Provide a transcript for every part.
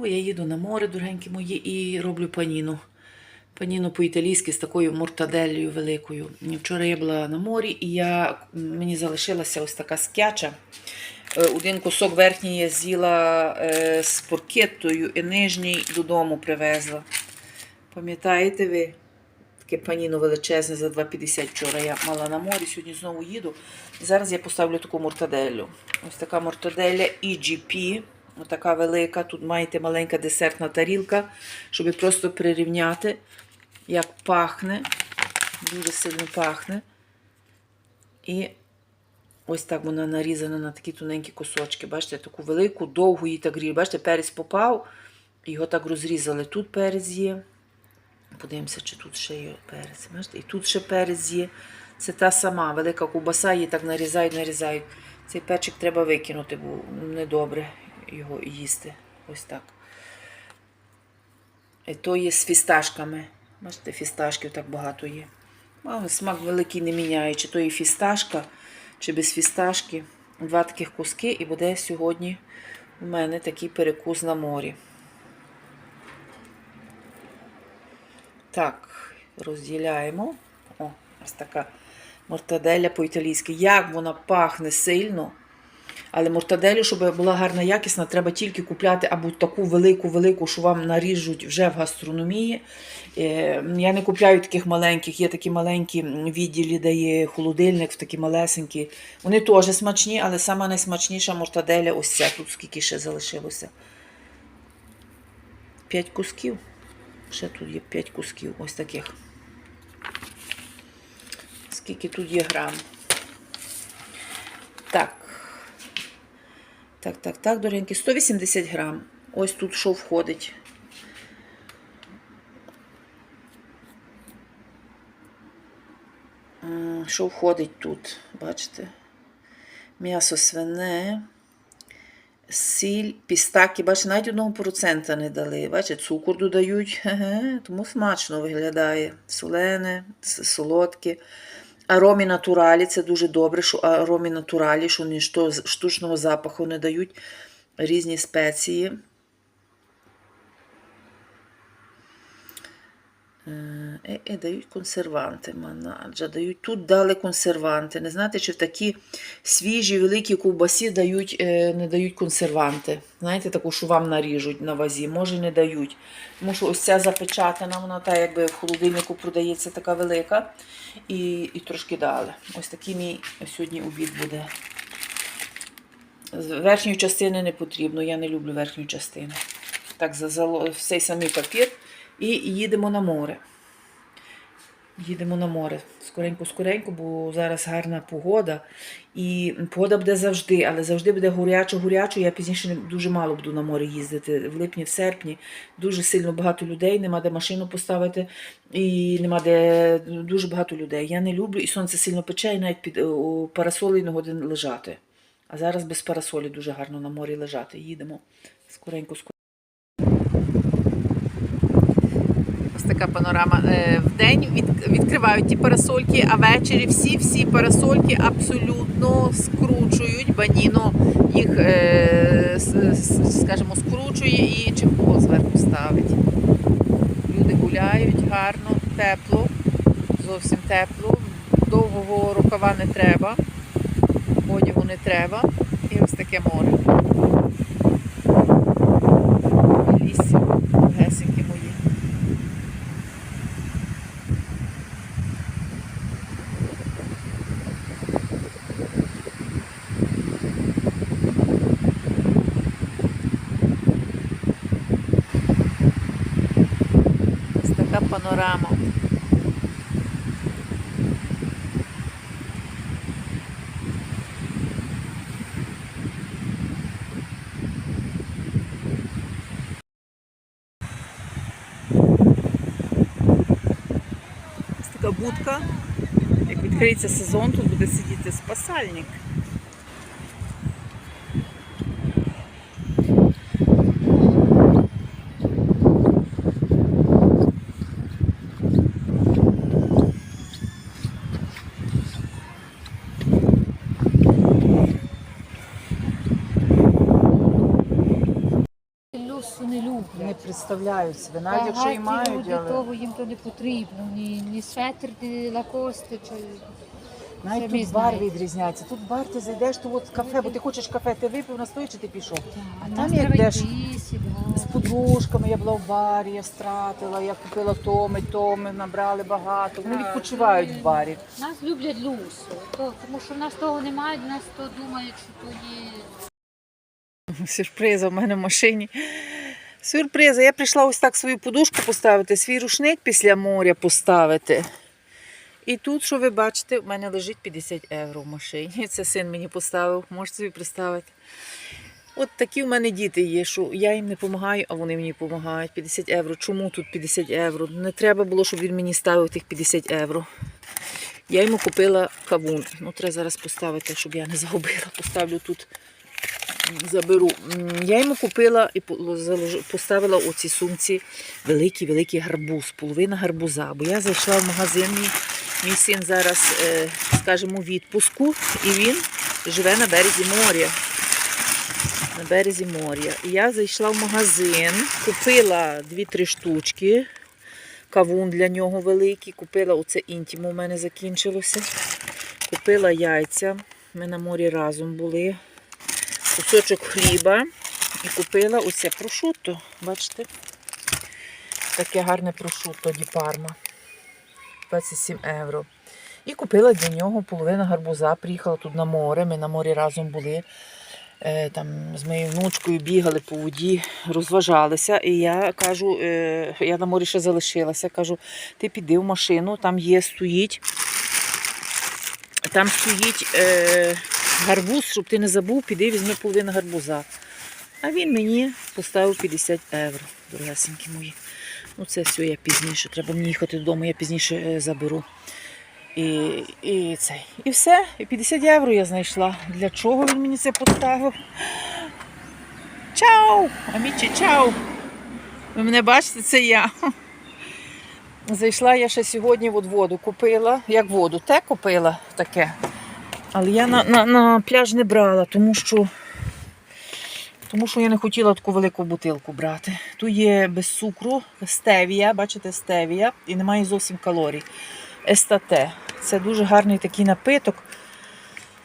Я їду на море, дорогенькі мої, і роблю паніну. Паніну по-італійськи з такою мортаделлею великою. Вчора я була на морі, і я, мені залишилася ось така скяча. Е, Один кусок верхній я з'їла е, з поркеттою і нижній додому привезла. Пам'ятаєте ви? Таке паніно величезне за 2,50 вчора я мала на морі, сьогодні знову їду. Зараз я поставлю таку мортаделлю. Ось така мортаделля EGP. Отака велика. Тут маєте маленька десертна тарілка, щоб просто прирівняти, як пахне. Дуже сильно пахне. І ось так вона нарізана на такі тоненькі кусочки. Бачите, таку велику, довгу її так ріжуть. Бачите, перець попав, його так розрізали. Тут перець є. Подивимося, чи тут ще є перець. Бачите? І тут ще перець є. Це та сама велика ковбаса, її так нарізають, нарізають. Цей перчик треба викинути, бо недобре його їсти. Ось так. І то є з фісташками. Бачите, фісташків так багато є. Але смак великий не міняє, чи то є фісташка, чи без фісташки. Два таких куски, і буде сьогодні у мене такий перекус на морі. Так, розділяємо. О, ось така мортаделя по-італійськи. Як вона пахне сильно. Але мортаделю, щоб була гарна якісна, треба тільки купляти або таку велику-велику, що вам наріжуть вже в гастрономії. Е, Я не купляю таких маленьких, є такі маленькі відділі, де є холодильник, такі малесенькі. Вони теж смачні, але сама найсмачніша мортаделя ось ця. Тут скільки ще залишилося. П'ять кусків. Ще тут є 5 кусків ось таких. Скільки тут є грам? Так. Так, так, так, дорогенькі, 180 грам. Ось тут що входить. Що входить тут? Бачите? М'ясо свине, сіль, пістаки. Бачите, навіть одного процента не дали. Бачите, цукор додають, тому смачно виглядає. Солене, солодке. Аромі натуралі, це дуже добре, що аромі натуралі, що штучного запаху не дають різні спеції. Е, е, е, дають консерванти, манаджа, дають. Тут дали консерванти. Не знаєте, чи в такі свіжі, великі ковбасі дають, е, не дають консерванти. Знаєте, таку, що вам наріжуть на вазі, може не дають. Тому що ось ця запечатана, вона та якби в холодильнику продається така велика. І, і трошки дали. Ось такий мій сьогодні обід буде. Верхньої частини не потрібно, я не люблю верхню частину. Так, за, цей самий папір. І їдемо на море. Їдемо на море. Скоренько-скоренько, бо зараз гарна погода. І погода буде завжди, але завжди буде горячо-горячо. Я пізніше дуже мало буду на море їздити. В липні, в серпні дуже сильно багато людей, нема де машину поставити, і нема де дуже багато людей. Я не люблю, і сонце сильно пече, і навіть під парасолі не годин лежати. А зараз без парасолі дуже гарно на морі лежати. Їдемо скоренько, скоренько. Ось така панорама. Е, Вдень від, відкривають ті парасольки, а ввечері всі-всі парасольки абсолютно скручують. Баніно їх, е, скажімо, скручує і чехол зверху ставить. Люди гуляють гарно, тепло, зовсім тепло. Довгого рукава не треба, одягу не треба. І ось таке море. Лісі, гесенькі мої. Ось Ось така будка. Як відкриється сезон, тут буде сидіти спасальник. Не люблять. Не представляють себе, навіть якщо і мають, люди але того їм то не потрібно. Ні, ні светр, ні лакости. Чи... навіть тут бар відрізняється. Тут бар ти зайдеш, то от кафе, бо ти хочеш кафе, ти випив, настоїш чи ти пішов. А там як йдеш з подружками, я була в барі, я стратила, я купила томи, томи, набрали багато. Вони відпочивають в барі. Нас люблять люсу, тому що в нас того немає, нас то думають, що то є. Сюрприза в мене в машині. Сюрприза. Я прийшла ось так свою подушку поставити, свій рушник після моря поставити. І тут, що ви бачите, в мене лежить 50 євро в машині. Це син мені поставив, можете собі представити. От такі в мене діти є, що я їм не допомагаю, а вони мені допомагають. 50 євро. Чому тут 50 євро? Не треба було, щоб він мені ставив тих 50 євро. Я йому купила кавун. Ну, треба зараз поставити, щоб я не загубила. Поставлю тут заберу. Я йому купила і поставила у цій сумці великий-великий гарбуз, половина гарбуза. Бо я зайшла в магазин, мій, син зараз, е, скажімо, у відпуску, і він живе на березі моря. На березі моря. Я зайшла в магазин, купила 2-3 штучки. Кавун для нього великий. Купила оце інтіму, у мене закінчилося. Купила яйця. Ми на морі разом були кусочок хліба і купила оце прошутто. Бачите? Таке гарне прошутто Ді Парма. 27 євро. І купила для нього половину гарбуза. Приїхала тут на море. Ми на морі разом були. Е, Там з моєю внучкою бігали по воді, розважалися. І я кажу, е, я на морі ще залишилася. Кажу, ти піди в машину, там є, стоїть. Там стоїть е, гарбуз, щоб ти не забув, піди візьми половину гарбуза. А він мені поставив 50 євро, дорогесенькі мої. Ну це все я пізніше. Треба мені їхати додому, я пізніше е, заберу. І, і, це. і все. І 50 євро я знайшла. Для чого він мені це поставив? Чао! Амічі, чао! Ви мене бачите, це я. Зайшла я ще сьогодні от воду купила. Як воду, те купила таке. Але я на, на, на пляж не брала, тому що, тому що я не хотіла таку велику бутилку брати. Тут є без цукру, стевія, бачите, стевія, і немає зовсім калорій. Естате. Це дуже гарний такий напиток.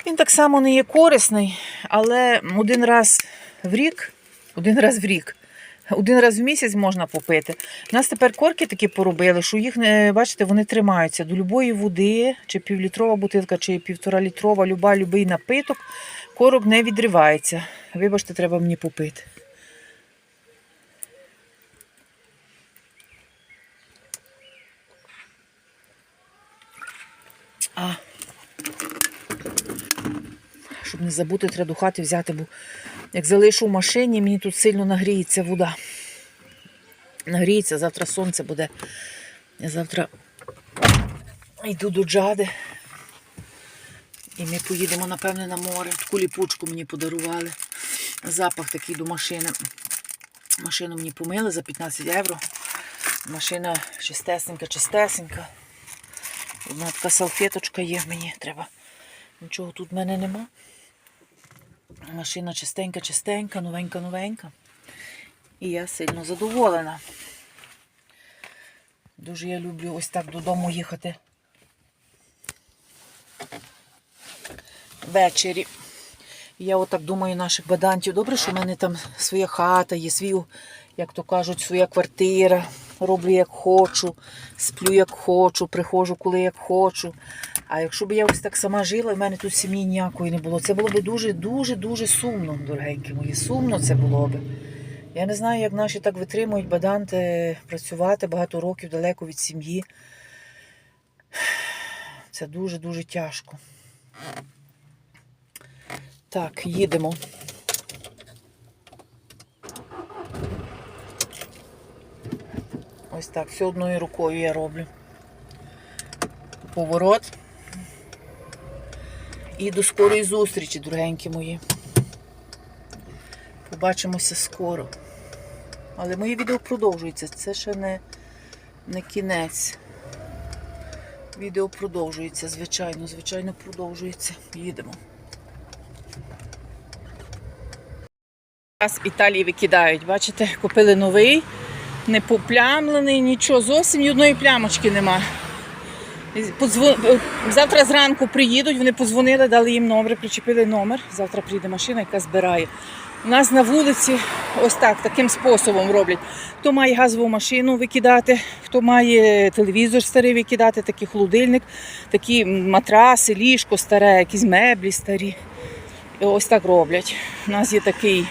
Він так само не є корисний, але один раз в рік, один раз в рік, один раз в місяць можна попити. У нас тепер корки такі поробили, що їх, бачите, вони тримаються до любої води, чи півлітрова бутилка, чи півтора літрова, люба, любий напиток, корок не відривається. Вибачте, треба мені попити. А. Щоб не забути, треба до хати взяти, бо як залишу в машині, мені тут сильно нагріється вода. Нагріється, завтра сонце буде. Я завтра йду до джади. І ми поїдемо, напевне, на море. Таку ліпучку мені подарували. Запах такий до машини. Машину мені помили за 15 євро. Машина чистесенька, чистесенька. Одна така салфеточка є мені. Треба. Нічого тут в мене нема. Машина чистенька, чистенька, новенька, новенька. І я сильно задоволена. Дуже я люблю ось так додому їхати. Ввечері. Я отак думаю наших бадантів. Добре, що в мене там своя хата, є свій, як то кажуть, своя квартира. Роблю як хочу, сплю як хочу, приходжу, коли як хочу. А якщо б я ось так сама жила, в мене тут сім'ї ніякої не було, це було б дуже, дуже, дуже сумно, дорогенькі мої. Сумно це було б. Я не знаю, як наші так витримують баданти працювати багато років далеко від сім'ї. Це дуже-дуже тяжко. Так, їдемо. Ось так, все одною рукою я роблю. Поворот. І до скорої зустрічі, дорогенькі мої. Побачимося скоро. Але моє відео продовжується. Це ще не, не кінець. Відео продовжується, звичайно, звичайно, продовжується. Їдемо. Раз в Італії викидають. Бачите, купили новий, не поплямлений, нічого, зовсім ні одної плямочки нема. І подзво- Завтра зранку приїдуть, вони подзвонили, дали їм номер, причепили номер. Завтра приїде машина, яка збирає. У нас на вулиці ось так, таким способом роблять. Хто має газову машину викидати, хто має телевізор старий викидати, такий холодильник, такі матраси, ліжко старе, якісь меблі старі. Ось так роблять. У нас є такий,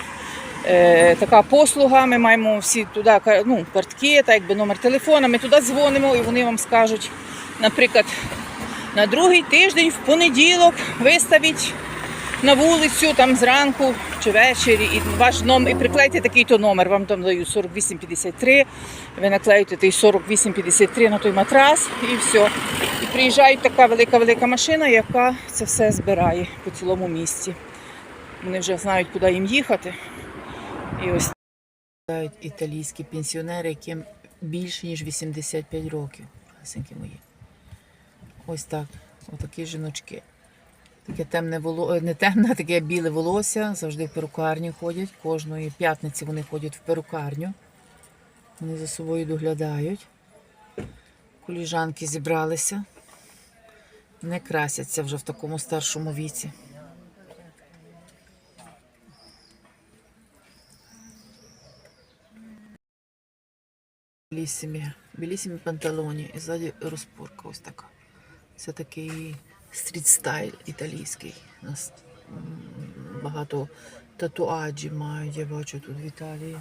е, така послуга, ми маємо всі туди ну, картки, так якби номер телефона, ми туди дзвонимо і вони вам скажуть, наприклад, на другий тиждень в понеділок виставіть на вулицю там зранку чи ввечері, і ваш номер, і приклейте такий-то номер, вам там дають 4853, ви наклеїте той 4853 на той матрас і все. І приїжджає така велика-велика машина, яка це все збирає по цілому місті. Вони вже знають, куди їм їхати. І ось італійські пенсіонери, яким більше ніж 85 років. Ласенькі мої. Ось так. Отакі жіночки. Таке темне воло... не темне, таке біле волосся. Завжди в перукарню ходять. Кожної п'ятниці вони ходять в перукарню. Вони за собою доглядають. Коліжанки зібралися. Не красяться вже в такому старшому віці. Білісімі, білісімі панталоні і ззаді розпорка ось така. Це такий стріт-стайл італійський. У нас багато татуаджів мають, я бачу тут в Італії.